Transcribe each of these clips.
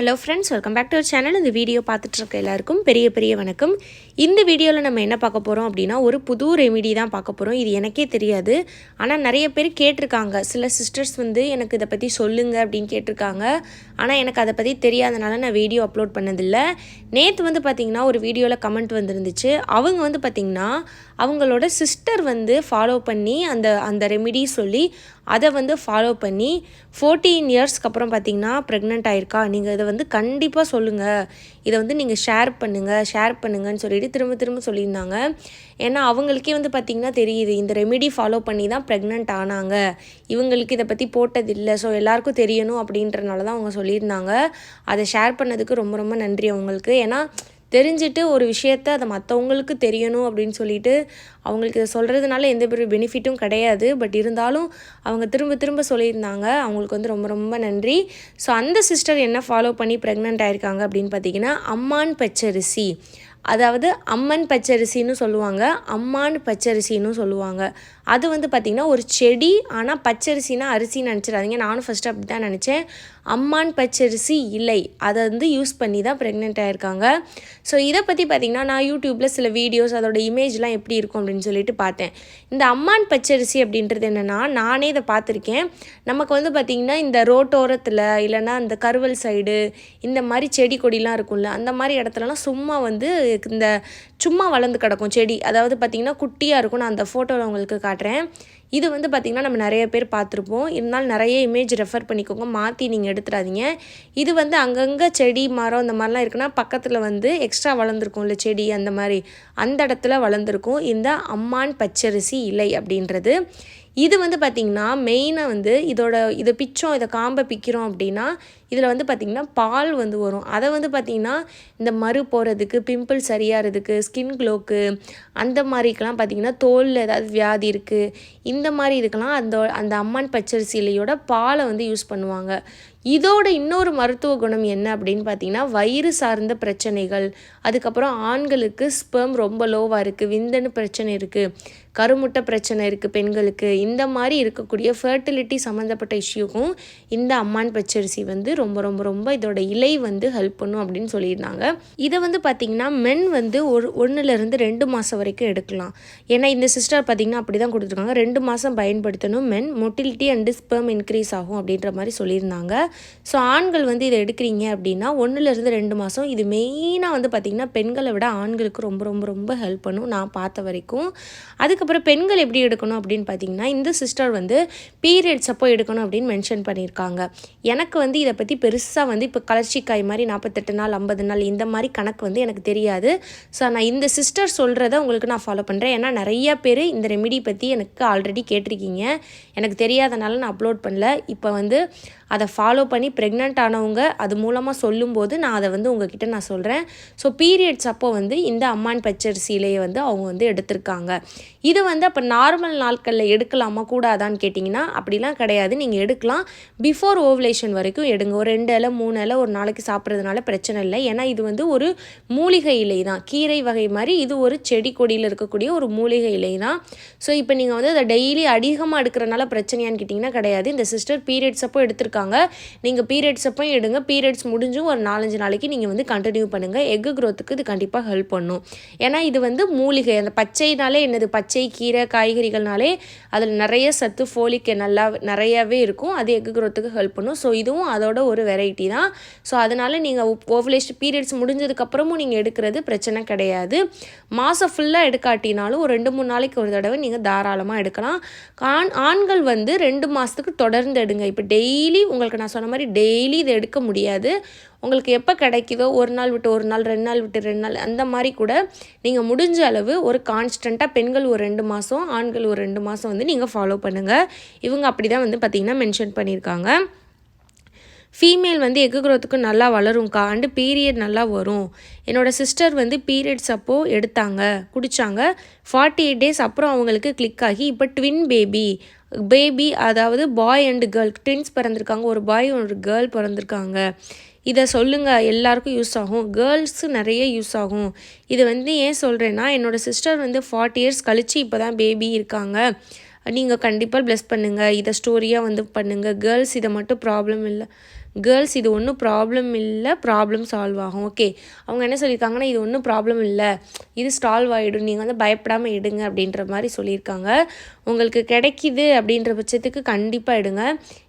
Hello friends welcome back to our channel இந்த video பார்த்துட்ருக்க எல்லாருக்கும் பெரிய பெரிய வணக்கம். இந்த வீடியோவில் நம்ம என்ன பார்க்க போகிறோம் அப்படின்னா ஒரு புது ரெமிடி தான் பார்க்க போகிறோம் இது எனக்கே தெரியாது. ஆனால் நிறைய பேர் கேட்டிருக்காங்க. சில சிஸ்டர்ஸ் வந்து எனக்கு இதை பற்றி சொல்லுங்க அப்படின்னு கேட்டிருக்காங்க. ஆனால் எனக்கு அதை பற்றி தெரியாதனால நான் வீடியோ அப்லோட் பண்ணதில்லை. நேற்று வந்து பார்த்திங்கன்னா ஒரு வீடியோவில் கமெண்ட் வந்துருந்துச்சு. அவங்க வந்து பார்த்திங்கன்னா அவங்களோட சிஸ்டர் வந்து ஃபாலோ பண்ணி அந்த அந்த ரெமிடி சொல்லி அதை வந்து ஃபாலோ பண்ணி ஃபோர்டீன் இயர்ஸ்க்கு அப்புறம் பார்த்தீங்கன்னா ப்ரெக்னென்ட் ஆயிருக்கா. நீங்கள் இதை வந்து கண்டிப்பாக சொல்லுங்கள் இதை வந்து நீங்கள் ஷேர் பண்ணுங்கள் ஷேர் பண்ணுங்கன்னு சொல்லிட்டு திரும்ப திரும்ப சொல்லியிருந்தாங்க. ஏன்னா அவங்களுக்கே வந்து பார்த்திங்கன்னா தெரியுது இந்த ரெமிடி ஃபாலோ பண்ணி தான் ப்ரெக்னென்ட் ஆனாங்க. இவங்களுக்கு இதை பற்றி போட்டதில்லை. ஸோ எல்லாருக்கும் தெரியணும் அப்படின்றனால தான் அவங்க சொல்லியிருந்தாங்க. அதை ஷேர் பண்ணதுக்கு ரொம்ப ரொம்ப நன்றி அவங்களுக்கு. ஏன்னா தெரிஞ்சுட்டு ஒரு விஷயத்த அதை மற்றவங்களுக்கு தெரியணும் அப்படின்னு சொல்லிட்டு அவங்களுக்கு இதை சொல்கிறதுனால எந்த பெரிய பெனிஃபிட்டும் கிடையாது. பட் இருந்தாலும் அவங்க திரும்ப திரும்ப சொல்லியிருந்தாங்க. அவங்களுக்கு வந்து ரொம்ப ரொம்ப நன்றி. ஸோ அந்த சிஸ்டர் என்ன ஃபாலோ பண்ணி ப்ரெக்னென்ட் ஆயிருக்காங்க அப்படின்னு பார்த்தீங்கன்னா அம்மான் பச்சரிசி. அதாவது அம்மன் பச்சரிசின்னு சொல்லுவாங்க. அம்மான் பச்சரிசின்னு சொல்லுவாங்க. அது வந்து பார்த்திங்கன்னா ஒரு செடி ஆனால் பச்சரிசினா அரிசின்னு நினச்சிடாதீங்க. நானும் ஃபஸ்ட்டு அப்படி தான் நினச்சேன். அம்மான் பச்சரிசி இலை அதை வந்து யூஸ் பண்ணி தான் ப்ரெக்னென்ட் ஆகிருக்காங்க ஸோ இதை பற்றி பார்த்திங்கன்னா நான் யூடியூப்பில் சில வீடியோஸ் அதோட இமேஜ்லாம் எப்படி இருக்கும் அப்படின்னு சொல்லிட்டு பார்த்தேன். இந்த அம்மான் பச்சரிசி அப்படின்றது என்னென்னா நானே இதை பார்த்துருக்கேன். நமக்கு வந்து பார்த்திங்கன்னா இந்த ரோட்டோரத்தில் இல்லைன்னா இந்த கருவல் சைடு இந்த மாதிரி செடி கொடிலாம் இருக்கும்ல அந்த மாதிரி இடத்துலலாம் சும்மா வந்து இந்த சும்மா வளர்ந்து கிடக்கும் செடி. அதாவது பார்த்திங்கன்னா குட்டியாக இருக்கும். நான் அந்த ஃபோட்டோவில் உங்களுக்கு காட்டுறேன். இது வந்து பார்த்திங்கன்னா நம்ம நிறைய பேர் பார்த்துருப்போம். இருந்தாலும் நிறைய இமேஜ் ரெஃபர் பண்ணிக்கோங்க. மாற்றி நீங்கள் எடுத்துடாதீங்க. இது வந்து அங்கங்கே செடி மரம் இந்த மாதிரிலாம் இருக்குன்னா பக்கத்தில் வந்து எக்ஸ்ட்ரா வளர்ந்துருக்கும் இல்லை செடி அந்த மாதிரி. அந்த இடத்துல வளர்ந்துருக்கும். இந்த அம்மான் பச்சரிசி இலை அப்படின்றது. இது வந்து பார்த்திங்கன்னா மெயினாக வந்து இதோட இதை பிச்சோம் இதை காம்பை பிக்கிறோம் அப்படின்னா இதில் வந்து பார்த்திங்கன்னா பால் வந்து வரும். அதை வந்து பார்த்திங்கன்னா இந்த மறு போகிறதுக்கு பிம்பிள் சரியாகிறதுக்கு ஸ்கின் க்ளோக்கு அந்த மாதிரிக்கெலாம் பார்த்திங்கன்னா தோலில் ஏதாவது வியாதி இருக்குது இந்த மாதிரி இதுக்கெல்லாம் அந்த அந்த அம்மான் பச்சரிசி இலையோட பாலை வந்து யூஸ் பண்ணுவாங்க. இதோட இன்னொரு மருத்துவ குணம் என்ன அப்படின்னு பார்த்தீங்கன்னா வயிறு சார்ந்த பிரச்சனைகள். அதுக்கப்புறம் ஆண்களுக்கு ஸ்பெர்ம் ரொம்ப லோவாக இருக்குது விந்தணு பிரச்சனை இருக்குது கருமுட்டை பிரச்சனை இருக்குது பெண்களுக்கு. இந்த மாதிரி இருக்கக்கூடிய ஃபர்டிலிட்டி சம்மந்தப்பட்ட இஷ்யூக்கும் இந்த அம்மான் பச்சரிசி வந்து ரொம்ப ரொம்ப ரொம்ப இதோட இலை வந்து ஹெல்ப் பண்ணும் அப்படின்னு சொல்லியிருந்தாங்க. இதை வந்து பார்த்திங்கன்னா மென் வந்து ஒரு ஒன்றுலேருந்து ரெண்டு மாதம் வரைக்கும் எடுக்கலாம். ஏன்னா இந்த சிஸ்டர் பார்த்திங்கன்னா அப்படி தான் கொடுத்துருக்காங்க. ரெண்டு மாதம் பயன்படுத்தணும். Men motility and sperm increase ஆகும் அப்படின்ற மாதிரி சொல்லியிருந்தாங்க. ஸோ ஆண்கள் வந்து இதை எடுக்கிறீங்க அப்படின்னா ஒன்றுலேருந்து ரெண்டு மாதம் இது மெயினாக வந்து பார்த்திங்கன்னா பெண்களை விட ஆண்களுக்கு ரொம்ப ரொம்ப ரொம்ப ஹெல்ப் பண்ணும் நான் பார்த்த வரைக்கும். அதுக்கப்புறம் பெண்கள் எப்படி எடுக்கணும் அப்படின்னு பார்த்தீங்கன்னா இந்த சிஸ்டர் வந்து பீரியட்ஸ் அப்போ எடுக்கணும் அப்படின்னு மென்ஷன் பண்ணியிருக்காங்க. எனக்கு வந்து இதை பற்றி பெருசாக வந்து இப்போ கலர்ச்சிக்காய் மாதிரி நாற்பத்தெட்டு நாள் ஐம்பது நாள் இந்த மாதிரி கணக்கு வந்து எனக்கு தெரியாது. ஸோ நான் இந்த சிஸ்டர் சொல்கிறத உங்களுக்கு நான் ஃபாலோ பண்ணுறேன் ஏன்னா நிறைய பேர் இந்த ரெமிடி பற்றி எனக்கு ஆல்ரெடி கேட்டிருக்கீங்க. எனக்கு தெரியாதனால நான் அப்லோட் பண்ணல. இப்போ வந்து அதை ஃபாலோ பண்ணி ப்ரெக்னென்ட் ஆனவங்க அது மூலமாக சொல்லும்போது நான் அதை வந்து உங்ககிட்ட நான் சொல்கிறேன் ஸோ பீரியட்ஸ் அப்போ வந்து இந்த அம்மான் பச்சரிசி இலையை வந்து அவங்க வந்து எடுத்திருக்காங்க. இது வந்து அப்போ நார்மல் நாட்களில் எடுக்கலாமா கூடாதான்னு கேட்டிங்கன்னா அப்படிலாம் கிடையாது. நீங்கள் எடுக்கலாம். பிஃபோர் ஓவலேஷன் வரைக்கும் எடுங்க. ஒரு ரெண்டு இலை மூணு இலை ஒரு நாளைக்கு சாப்பிட்றதுனால பிரச்சனை இல்லை. ஏன்னா இது வந்து ஒரு மூலிகை இலை தான். கீரை வகை மாதிரி இது ஒரு செடி கொடியில் இருக்கக்கூடிய ஒரு மூலிகை இலை தான். ஸோ இப்போ நீங்கள் வந்து அதை டெய்லி அதிகமாக எடுக்கிறனால பிரச்சனையான்னு கேட்டிங்கன்னா கிடையாது. இந்த சிஸ்டர் பீரியட்ஸ் அப்போ எடுத்திருக்காங்க. நீங்கள் பீரியட்ஸ் அப்போ எடுங்க. பீரியட்ஸ் முடிஞ்சும் ஒரு நாலஞ்சு நாளைக்கு நீங்கள் வந்து கண்டினியூ பண்ணுங்கள் எக்கு க்ரோத்துக்கு இது கண்டிப்பாக ஹெல்ப் பண்ணும். ஏன்னா இது வந்து மூலிகை. அந்த பச்சைனாலே என்னது? பச்சை கீரை காய்கறிகள்னாலே அதில் நிறைய சத்து ஃபோலிக் நல்லா நிறையாவே இருக்கும். அது எக்கு க்ரோத்துக்கு ஹெல்ப் பண்ணும். ஸோ இதுவும் அதோட ஒரு வெரைட்டி தான். ஸோ அதனால் நீங்கள் ஓவலேஷன் பீரியட்ஸ் முடிஞ்சதுக்கப்புறமும் நீங்கள் எடுக்கிறது பிரச்சனை கிடையாது. மாதம் ஃபுல்லாக எடுக்காட்டினாலும் ஒரு ரெண்டு மூணு நாளைக்கு ஒரு தடவை நீங்கள் தாராளமாக எடுக்கலாம். ஆண் ஆண்கள் வந்து ரெண்டு மாதத்துக்கு தொடர்ந்து எடுங்க. இப்போ டெய்லி உங்களுக்கு நான் சொன்ன மாதிரி டெய்லி இதை எடுக்க முடியாது. உங்களுக்கு எப்போ கிடைக்குதோ ஒரு நாள் விட்டு ஒரு நாள் ரெண்டு நாள் விட்டு ரெண்டு நாள் அந்த மாதிரி கூட நீங்கள் முடிஞ்ச அளவு ஒரு கான்ஸ்டண்ட்டாக பெண்கள் ஒரு ரெண்டு மாதம் ஆண்கள் ஒரு ரெண்டு மாதம் வந்து நீங்கள் ஃபாலோ பண்ணுங்கள் இவங்க அப்படி தான் வந்து பார்த்திங்கன்னா மென்ஷன் பண்ணியிருக்காங்க. ஃபீமேல் வந்து எக்கு க்ரோத்துக்கு நல்லா வளரும்க்கா. அண்டு பீரியட் நல்லா வரும். என்னோடய சிஸ்டர் வந்து பீரியட்ஸ் அப்போது எடுத்தாங்க குடித்தாங்க ஃபார்ட்டி எயிட் டேஸ் அப்புறம் அவங்களுக்கு கிளிக் ஆகி இப்போ ட்வின் பேபி பேபி அதாவது பாய் அண்டு கேர்ள் ட்வின்ஸ் பிறந்திருக்காங்க. ஒரு பாய் ஒரு கேர்ள் பிறந்திருக்காங்க. இதை சொல்லுங்கள் எல்லாருக்கும் யூஸ் ஆகும். கேர்ள்ஸு நிறைய யூஸ் ஆகும். இதை வந்து ஏன் சொல்கிறேன்னா என்னோடய சிஸ்டர் வந்து ஃபார்ட்டி இயர்ஸ் கழித்து இப்போ தான் பேபி இருக்காங்க. நீங்கள் கண்டிப்பாக ப்ளஸ் பண்ணுங்கள் இதை ஸ்டோரியாக வந்து பண்ணுங்கள் கேர்ள்ஸ் இதை மட்டும் ப்ராப்ளம் இல்லை. கேர்ள்ஸ் இது ஒன்றும் ப்ராப்ளம் இல்லை. ப்ராப்ளம் சால்வ் ஆகும். ஓகே அவங்க என்ன சொல்லியிருக்காங்கன்னா இது ஒன்றும் ப்ராப்ளம் இல்லை. இது சால்வ் ஆகிடும் நீங்கள் வந்து பயப்படாமல் எடுங்க அப்படின்ற மாதிரி சொல்லியிருக்காங்க. உங்களுக்கு கிடைக்கிது அப்படின்ற பட்சத்துக்கு கண்டிப்பாக எடுங்க.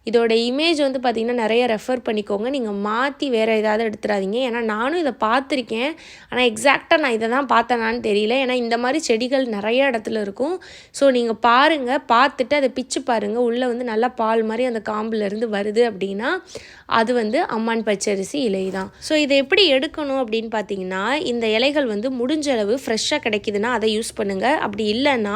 இதோட இமேஜ் வந்து பார்த்திங்கன்னா நிறைய ரெஃபர் பண்ணிக்கோங்க. நீங்கள் மாற்றி வேறு ஏதாவது எடுத்துடாதீங்க. ஏன்னா நானும் இதை பார்த்துருக்கேன். ஆனால் எக்ஸாக்டாக நான் இதை தான் பார்த்தேனான்னு தெரியல. ஏன்னா இந்த மாதிரி செடிகள் நிறைய இடத்துல இருக்கும். ஸோ நீங்கள் பாருங்கள் பார்த்துட்டு அதை பிச்சு பாருங்கள் உள்ளே வந்து நல்லா பால் மாதிரி அந்த காம்புலேருந்து வருது அப்படின்னா அது வந்து அம்மான் பச்சரிசி இலை தான். ஸோ இதை எப்படி எடுக்கணும் அப்படின்னு பார்த்தீங்கன்னா இந்த இலைகள் வந்து முடிஞ்ச அளவு ஃப்ரெஷ்ஷாக கிடைக்குதுன்னா அதை யூஸ் பண்ணுங்கள் அப்படி இல்லைன்னா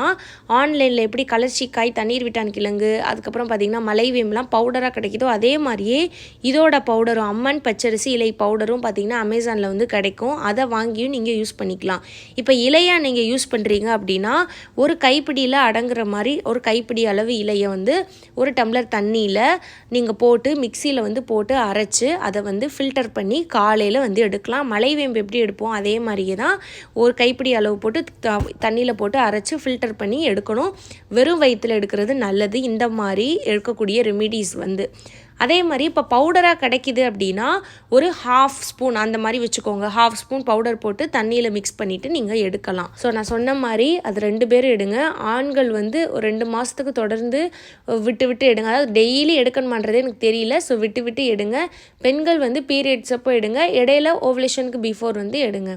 ஆன்லைனில் எப்படி கலர்ச்சிக்காய் தண்ணீர் விட்டான் கிழங்கு அதுக்கப்புறம் பார்த்தீங்கன்னா மலைவேம்லாம் பவுடராக கிடைக்குதோ அதே மாதிரியே இதோட பவுடரும் அம்மன் பச்சரிசி இலை பவுடரும் பார்த்தீங்கன்னா அமேசானில் வந்து கிடைக்கும். அதை வாங்கியும் நீங்கள் யூஸ் பண்ணிக்கலாம். இப்போ இலையாக நீங்கள் யூஸ் பண்ணுறீங்க அப்படின்னா ஒரு கைப்பிடியில் அடங்குற மாதிரி ஒரு கைப்பிடி அளவு இலையை வந்து ஒரு டம்ளர் தண்ணியில் நீங்கள் போட்டு மிக்சியில் வந்து போட்டு போட்டு அரைச்சி அதை வந்து ஃபில்டர் பண்ணி காலையில் வந்து எடுக்கலாம். மலைவேம்பு எப்படி எடுப்போம்? அதே மாதிரியே தான் ஒரு கைப்பிடி அளவு போட்டு தண்ணியில் போட்டு அரைச்சி ஃபில்டர் பண்ணி எடுக்கணும். வெறும் வயிற்றில் எடுக்கிறது நல்லது. இந்த மாதிரி எடுக்கக்கூடிய ரெமிடிஸ் வந்து. அதே மாதிரி இப்போ பவுடராக கிடைக்கிது அப்படின்னா ஒரு ஹாஃப் ஸ்பூன் அந்த மாதிரி வச்சுக்கோங்க. ஹாஃப் ஸ்பூன் பவுடர் போட்டு தண்ணியில் மிக்ஸ் பண்ணிவிட்டு நீங்கள் எடுக்கலாம். ஸோ நான் சொன்ன மாதிரி அது ரெண்டு பேரும் எடுங்க. ஆண்கள் வந்து ஒரு ரெண்டு மாதத்துக்கு தொடர்ந்து விட்டு விட்டு எடுங்க. அதாவது டெய்லி எடுக்கணுமான்றதே எனக்கு தெரியல. ஸோ விட்டு விட்டு எடுங்க. பெண்கள் வந்து பீரியட்ஸ் அப்போ எடுங்க. இடையில ஓவலேஷனுக்கு பிஃபோர் வந்து எடுங்க.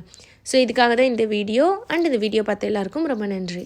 ஸோ இதுக்காக தான் இந்த வீடியோ அண்ட் இந்த வீடியோ பார்த்த எல்லாருக்கும் ரொம்ப நன்றி.